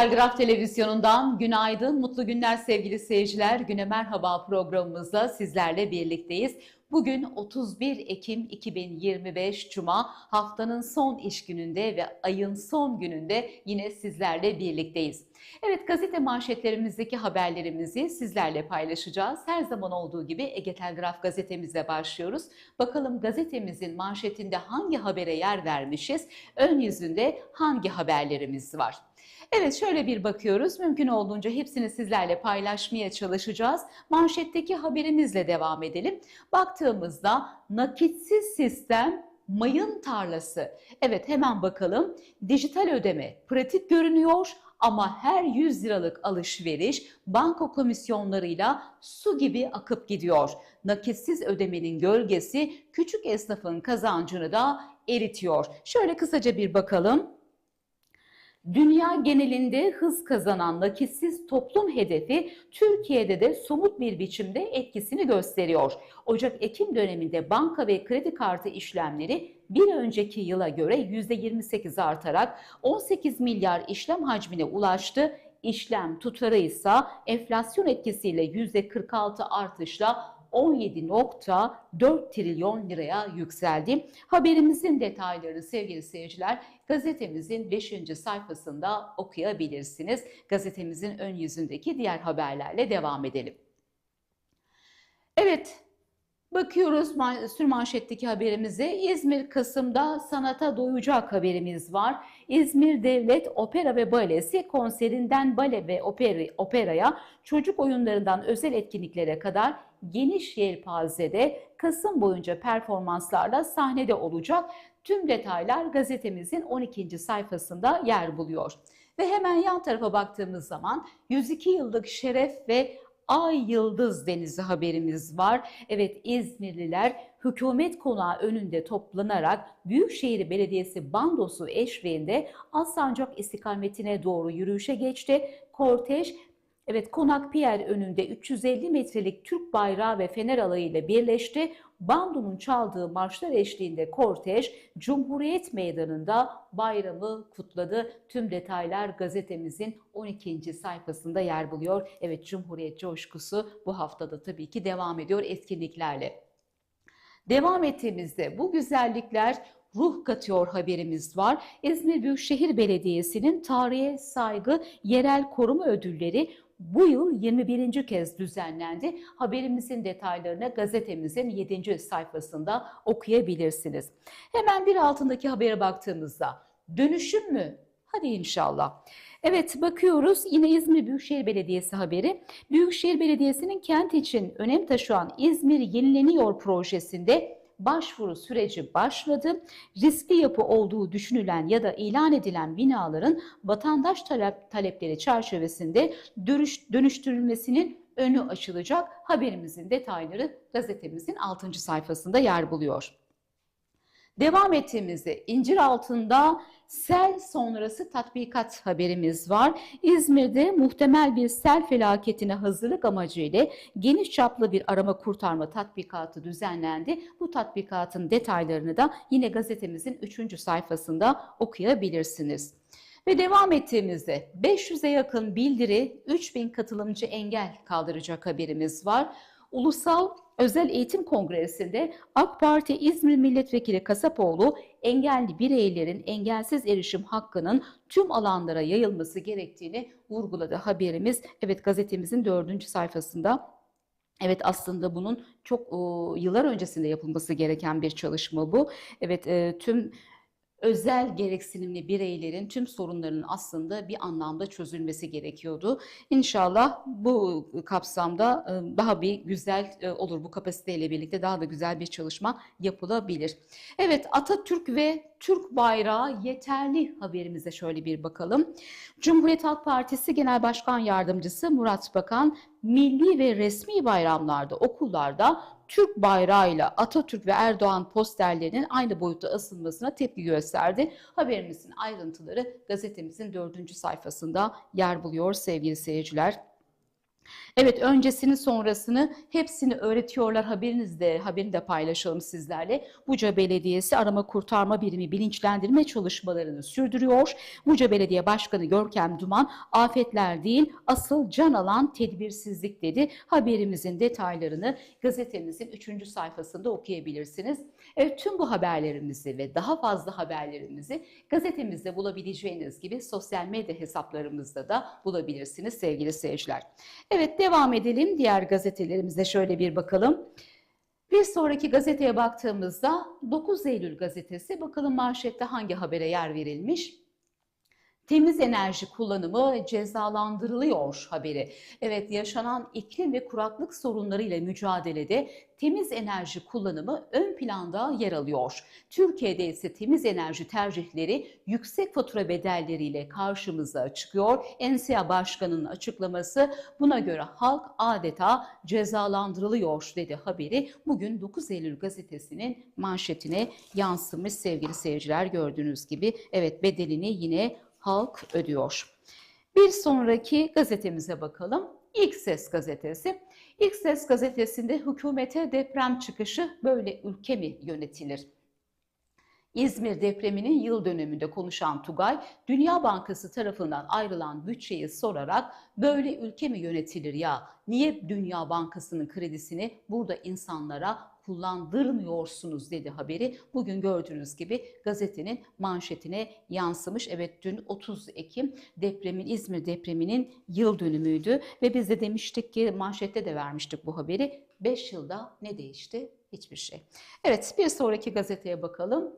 Telgraf Televizyonu'ndan günaydın, mutlu günler sevgili seyirciler. Güne Merhaba programımızda sizlerle birlikteyiz. Bugün 31 Ekim 2025 Cuma haftanın son iş gününde ve ayın son gününde yine sizlerle birlikteyiz. Evet gazete manşetlerimizdeki haberlerimizi sizlerle paylaşacağız. Her zaman olduğu gibi Ege Telgraf gazetemizle başlıyoruz. Bakalım gazetemizin manşetinde hangi habere yer vermişiz? Ön yüzünde hangi haberlerimiz var? Evet şöyle bir bakıyoruz. Mümkün olduğunca hepsini sizlerle paylaşmaya çalışacağız. Manşetteki haberimizle devam edelim. Baktığımızda nakitsiz sistem mayın tarlası. Evet hemen bakalım. Dijital ödeme pratik görünüyor ama her 100 liralık alışveriş banko komisyonlarıyla su gibi akıp gidiyor. Nakitsiz ödemenin gölgesi küçük esnafın kazancını da eritiyor. Şöyle kısaca bir bakalım. Dünya genelinde hız kazanan nakitsiz toplum hedefi Türkiye'de de somut bir biçimde etkisini gösteriyor. Ocak-Ekim döneminde banka ve kredi kartı işlemleri bir önceki yıla göre %28 artarak 18 milyar işlem hacmine ulaştı. İşlem tutarı ise enflasyon etkisiyle %46 artışla 17.4 trilyon liraya yükseldi. Haberimizin detaylarını sevgili seyirciler gazetemizin 5. sayfasında okuyabilirsiniz. Gazetemizin ön yüzündeki diğer haberlerle devam edelim. Evet, Bakıyoruz sürmanşetteki haberimize. İzmir Kasım'da sanata doyacak haberimiz var. İzmir Devlet Opera ve Balesi konserinden bale ve operi, operaya, çocuk oyunlarından özel etkinliklere kadar geniş yelpazede Kasım boyunca performanslarla sahnede olacak. Tüm detaylar gazetemizin 12. sayfasında yer buluyor. Ve hemen yan tarafa baktığımız zaman 102 yıllık şeref ve Ay Yıldız Denizi haberimiz var. Evet İzmirliler hükümet konağı önünde toplanarak Büyükşehir Belediyesi bandosu eşliğinde Alsancak istikametine doğru yürüyüşe geçti. Kortej Evet Konak Pier önünde 350 metrelik Türk bayrağı ve fener alayıyla birleşti. Bando'nun çaldığı marşlar eşliğinde kortej Cumhuriyet Meydanı'nda bayramı kutladı. Tüm detaylar gazetemizin 12. sayfasında yer buluyor. Evet Cumhuriyet coşkusu bu haftada tabii ki devam ediyor etkinliklerle. Devam ettiğimizde bu güzellikler ruh katıyor haberimiz var. İzmir Büyükşehir Belediyesi'nin tarihe saygı yerel koruma ödülleri bu yıl 21. kez düzenlendi. Haberimizin detaylarını gazetemizin 7. sayfasında okuyabilirsiniz. Hemen bir altındaki habere baktığımızda dönüşüm mü? Hadi inşallah. Evet bakıyoruz yine İzmir Büyükşehir Belediyesi haberi. Büyükşehir Belediyesi'nin kent için önem taşıyan İzmir Yenileniyor projesinde başvuru süreci başladı. Riskli yapı olduğu düşünülen ya da ilan edilen binaların vatandaş talep, talepleri çerçevesinde dönüş, dönüştürülmesinin önü açılacak. Haberimizin detayları gazetemizin 6. sayfasında yer buluyor. Devam ettiğimizde incir altında sel sonrası tatbikat haberimiz var. İzmir'de muhtemel bir sel felaketine hazırlık amacıyla geniş çaplı bir arama kurtarma tatbikatı düzenlendi. Bu tatbikatın detaylarını da yine gazetemizin 3. sayfasında okuyabilirsiniz. Ve devam ettiğimizde 500'e yakın bildiri 3000 katılımcı engel kaldıracak haberimiz var. Ulusal Özel Eğitim Kongresi'nde AK Parti İzmir Milletvekili Kasapoğlu engelli bireylerin engelsiz erişim hakkının tüm alanlara yayılması gerektiğini vurguladı. Haberimiz evet gazetemizin dördüncü sayfasında Evet aslında bunun çok o, yıllar öncesinde yapılması gereken bir çalışma bu. Evet e, tüm özel gereksinimli bireylerin tüm sorunlarının aslında bir anlamda çözülmesi gerekiyordu. İnşallah bu kapsamda e, daha bir güzel e, olur. Bu kapasiteyle birlikte daha da güzel bir çalışma yapılabilir. Evet Atatürk ve Türk bayrağı yeterli haberimize şöyle bir bakalım. Cumhuriyet Halk Partisi Genel Başkan Yardımcısı Murat Bakan milli ve resmi bayramlarda okullarda Türk bayrağıyla Atatürk ve Erdoğan posterlerinin aynı boyutta asılmasına tepki gösterdi. Haberimizin ayrıntıları gazetemizin dördüncü sayfasında yer buluyor sevgili seyirciler. Evet öncesini sonrasını hepsini öğretiyorlar haberinizde haberini de paylaşalım sizlerle. Buca Belediyesi arama kurtarma birimi bilinçlendirme çalışmalarını sürdürüyor. Buca Belediye Başkanı Görkem Duman afetler değil asıl can alan tedbirsizlik dedi. Haberimizin detaylarını gazetemizin 3. sayfasında okuyabilirsiniz. Evet tüm bu haberlerimizi ve daha fazla haberlerimizi gazetemizde bulabileceğiniz gibi sosyal medya hesaplarımızda da bulabilirsiniz sevgili seyirciler. Evet devam edelim diğer gazetelerimize şöyle bir bakalım. Bir sonraki gazeteye baktığımızda 9 Eylül gazetesi bakalım manşette hangi habere yer verilmiş? Temiz enerji kullanımı cezalandırılıyor haberi. Evet yaşanan iklim ve kuraklık sorunlarıyla mücadelede temiz enerji kullanımı ön planda yer alıyor. Türkiye'de ise temiz enerji tercihleri yüksek fatura bedelleriyle karşımıza çıkıyor. ENSEA Başkanı'nın açıklaması buna göre halk adeta cezalandırılıyor dedi haberi. Bugün 9 Eylül gazetesinin manşetine yansımış sevgili seyirciler gördüğünüz gibi. Evet bedelini yine halk ödüyor. Bir sonraki gazetemize bakalım. İlk Ses gazetesi. İlk Ses gazetesinde hükümete deprem çıkışı böyle ülke mi yönetilir? İzmir depreminin yıl dönümünde konuşan Tugay, Dünya Bankası tarafından ayrılan bütçeyi sorarak böyle ülke mi yönetilir ya? Niye Dünya Bankası'nın kredisini burada insanlara kullandırmıyorsunuz dedi haberi. Bugün gördüğünüz gibi gazetenin manşetine yansımış. Evet dün 30 Ekim depremin İzmir depreminin yıl dönümüydü ve biz de demiştik ki manşette de vermiştik bu haberi. 5 yılda ne değişti? Hiçbir şey. Evet bir sonraki gazeteye bakalım.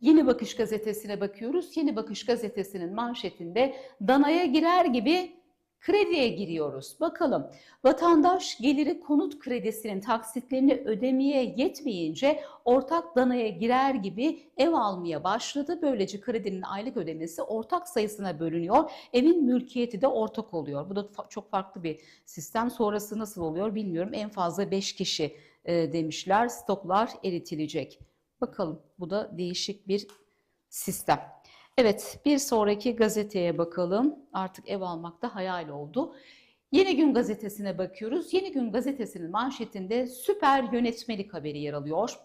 Yeni Bakış gazetesine bakıyoruz. Yeni Bakış gazetesinin manşetinde danaya girer gibi krediye giriyoruz. Bakalım vatandaş geliri konut kredisinin taksitlerini ödemeye yetmeyince ortak danaya girer gibi ev almaya başladı. Böylece kredinin aylık ödemesi ortak sayısına bölünüyor. Evin mülkiyeti de ortak oluyor. Bu da çok farklı bir sistem. Sonrası nasıl oluyor bilmiyorum. En fazla 5 kişi e, demişler. Stoklar eritilecek. Bakalım bu da değişik bir sistem. Evet bir sonraki gazeteye bakalım. Artık ev almakta hayal oldu. Yeni Gün gazetesine bakıyoruz. Yeni Gün gazetesinin manşetinde süper yönetmelik haberi yer alıyor.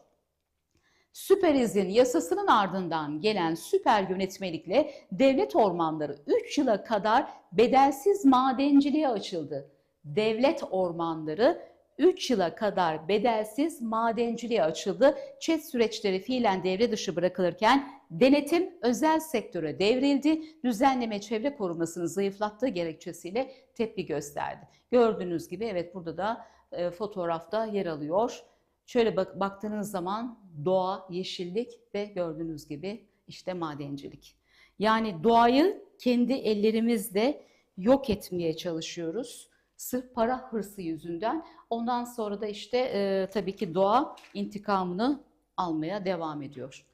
Süper izin yasasının ardından gelen süper yönetmelikle devlet ormanları 3 yıla kadar bedelsiz madenciliğe açıldı. Devlet ormanları 3 yıla kadar bedelsiz madenciliğe açıldı. Çet süreçleri fiilen devre dışı bırakılırken denetim özel sektöre devrildi. Düzenleme çevre korumasını zayıflattığı gerekçesiyle tepki gösterdi. Gördüğünüz gibi evet burada da e, fotoğrafta yer alıyor. Şöyle bak, baktığınız zaman doğa, yeşillik ve gördüğünüz gibi işte madencilik. Yani doğayı kendi ellerimizle yok etmeye çalışıyoruz. Sırf para hırsı yüzünden. Ondan sonra da işte e, tabii ki doğa intikamını almaya devam ediyor.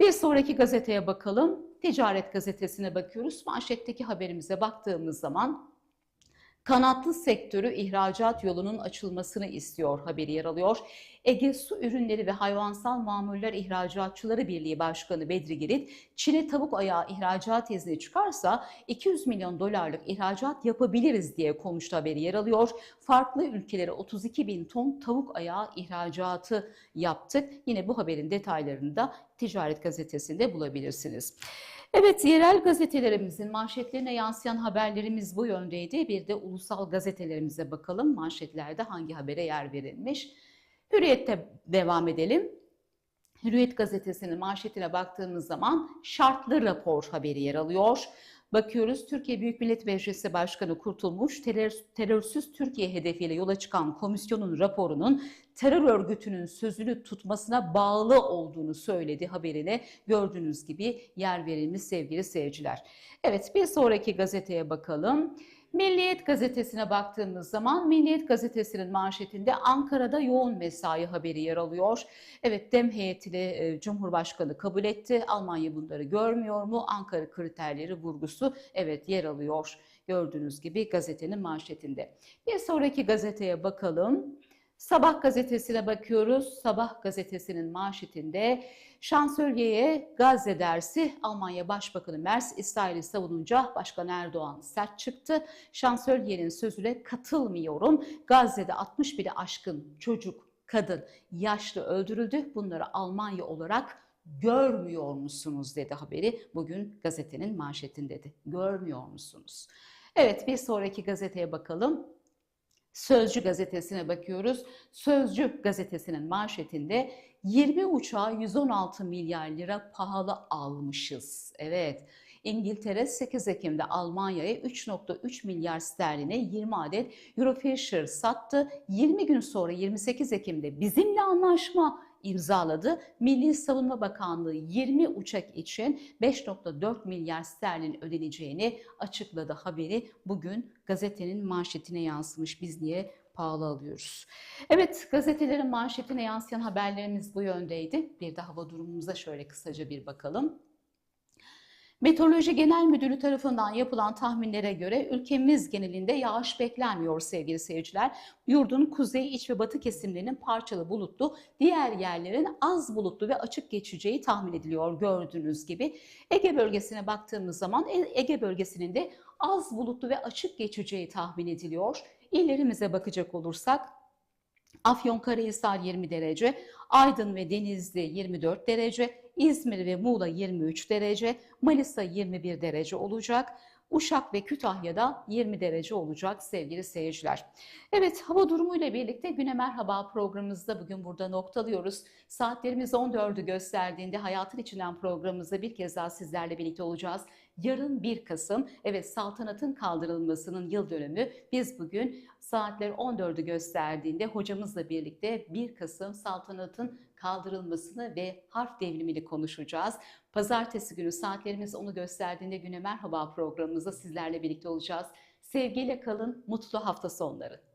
Bir sonraki gazeteye bakalım. Ticaret gazetesine bakıyoruz. Manşetteki haberimize baktığımız zaman kanatlı sektörü ihracat yolunun açılmasını istiyor haberi yer alıyor. Ege Su Ürünleri ve Hayvansal Mamuller İhracatçıları Birliği Başkanı Bedri Girit, Çin'e tavuk ayağı ihracat izni çıkarsa 200 milyon dolarlık ihracat yapabiliriz diye konuştu haberi yer alıyor. Farklı ülkelere 32 bin ton tavuk ayağı ihracatı yaptık. Yine bu haberin detaylarını da Ticaret Gazetesi'nde bulabilirsiniz. Evet, yerel gazetelerimizin manşetlerine yansıyan haberlerimiz bu yöndeydi. Bir de ulusal gazetelerimize bakalım. Manşetlerde hangi habere yer verilmiş? Hürriyet'te devam edelim. Hürriyet gazetesinin manşetine baktığımız zaman şartlı rapor haberi yer alıyor. Bakıyoruz Türkiye Büyük Millet Meclisi Başkanı Kurtulmuş terör, terörsüz Türkiye hedefiyle yola çıkan komisyonun raporunun terör örgütünün sözünü tutmasına bağlı olduğunu söyledi haberine gördüğünüz gibi yer verilmiş sevgili seyirciler. Evet bir sonraki gazeteye bakalım. Milliyet gazetesine baktığımız zaman Milliyet gazetesinin manşetinde Ankara'da yoğun mesai haberi yer alıyor. Evet dem heyetini e, Cumhurbaşkanı kabul etti. Almanya bunları görmüyor mu? Ankara kriterleri vurgusu evet yer alıyor. Gördüğünüz gibi gazetenin manşetinde. Bir sonraki gazeteye bakalım. Sabah gazetesine bakıyoruz. Sabah gazetesinin manşetinde şansölyeye Gazze dersi Almanya Başbakanı Merz İsrail'i savununca Başkan Erdoğan sert çıktı. Şansölyenin sözüne katılmıyorum. Gazze'de 60 bini aşkın çocuk, kadın, yaşlı öldürüldü. Bunları Almanya olarak görmüyor musunuz dedi haberi bugün gazetenin manşetinde dedi. Görmüyor musunuz? Evet bir sonraki gazeteye bakalım. Sözcü gazetesine bakıyoruz. Sözcü gazetesinin manşetinde 20 uçağı 116 milyar lira pahalı almışız. Evet. İngiltere 8 Ekim'de Almanya'ya 3.3 milyar sterline 20 adet Eurofisher sattı. 20 gün sonra 28 Ekim'de bizimle anlaşma imzaladı. Milli Savunma Bakanlığı 20 uçak için 5.4 milyar sterlin ödeneceğini açıkladı haberi bugün gazetenin manşetine yansımış. Biz niye pahalı alıyoruz? Evet gazetelerin manşetine yansıyan haberlerimiz bu yöndeydi. Bir de hava durumumuza şöyle kısaca bir bakalım. Meteoroloji Genel Müdürlüğü tarafından yapılan tahminlere göre ülkemiz genelinde yağış beklenmiyor sevgili seyirciler. Yurdun kuzey, iç ve batı kesimlerinin parçalı bulutlu, diğer yerlerin az bulutlu ve açık geçeceği tahmin ediliyor gördüğünüz gibi. Ege bölgesine baktığımız zaman E- Ege bölgesinin de az bulutlu ve açık geçeceği tahmin ediliyor. İllerimize bakacak olursak Afyonkarahisar 20 derece, Aydın ve Denizli 24 derece, İzmir ve Muğla 23 derece, Manisa 21 derece olacak. Uşak ve Kütahya'da 20 derece olacak sevgili seyirciler. Evet hava durumu ile birlikte Güne Merhaba programımızda bugün burada noktalıyoruz. Saatlerimiz 14'ü gösterdiğinde Hayatın İçinden programımızda bir kez daha sizlerle birlikte olacağız. Yarın 1 Kasım, evet saltanatın kaldırılmasının yıl dönümü. Biz bugün saatler 14'ü gösterdiğinde hocamızla birlikte 1 Kasım saltanatın kaldırılmasını ve harf devrimini konuşacağız. Pazartesi günü saatlerimiz onu gösterdiğinde Güne Merhaba programımızda sizlerle birlikte olacağız. Sevgiyle kalın, mutlu hafta sonları.